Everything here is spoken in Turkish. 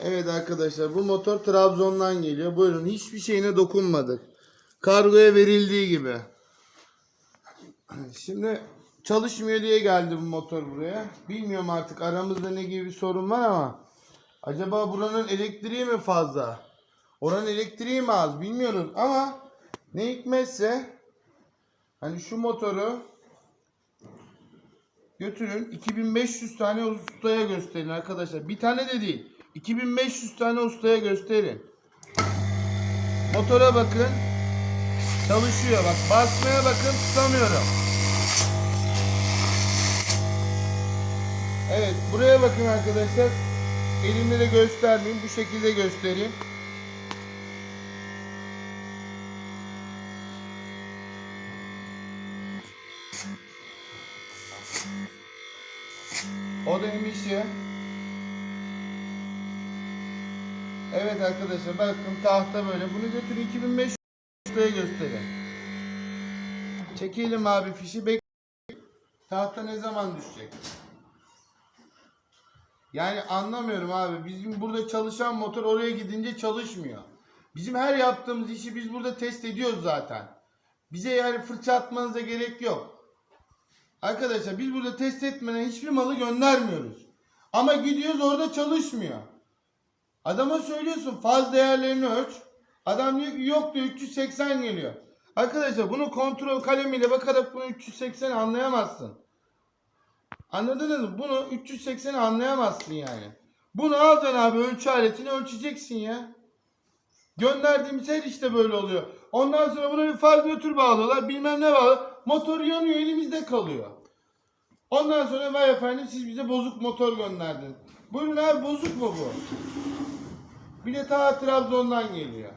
Evet arkadaşlar bu motor Trabzon'dan geliyor. Buyurun hiçbir şeyine dokunmadık. Kargoya verildiği gibi. Şimdi çalışmıyor diye geldi bu motor buraya. Bilmiyorum artık aramızda ne gibi bir sorun var ama acaba buranın elektriği mi fazla? Oranın elektriği mi az bilmiyoruz ama ne hikmetse hani şu motoru götürün 2500 tane ustaya gösterin arkadaşlar. Bir tane de değil. 2500 tane ustaya gösterin. Motora bakın. Çalışıyor bak. Basmaya bakın tutamıyorum. Evet buraya bakın arkadaşlar. Elimle de göstermeyeyim. Bu şekilde göstereyim. O da emişi. Evet arkadaşlar bakın tahta böyle. Bunu götürün 2500 liraya gösterin. Çekelim abi fişi bek. Tahta ne zaman düşecek? Yani anlamıyorum abi. Bizim burada çalışan motor oraya gidince çalışmıyor. Bizim her yaptığımız işi biz burada test ediyoruz zaten. Bize yani fırça atmanıza gerek yok. Arkadaşlar biz burada test etmeden hiçbir malı göndermiyoruz. Ama gidiyoruz orada çalışmıyor. Adama söylüyorsun faz değerlerini ölç. Adam diyor ki yok diyor 380 geliyor. Arkadaşlar bunu kontrol kalemiyle bakarak bunu 380 anlayamazsın. Anladınız mı? Bunu 380 anlayamazsın yani. Bunu alacaksın abi ölçü aletini ölçeceksin ya. Gönderdiğimiz her işte böyle oluyor. Ondan sonra buna bir faz nötr bağlıyorlar. Bilmem ne bağlı. Motor yanıyor elimizde kalıyor. Ondan sonra vay efendim siz bize bozuk motor gönderdiniz. Buyurun abi bozuk mu bu? De ta Trabzon'dan geliyor.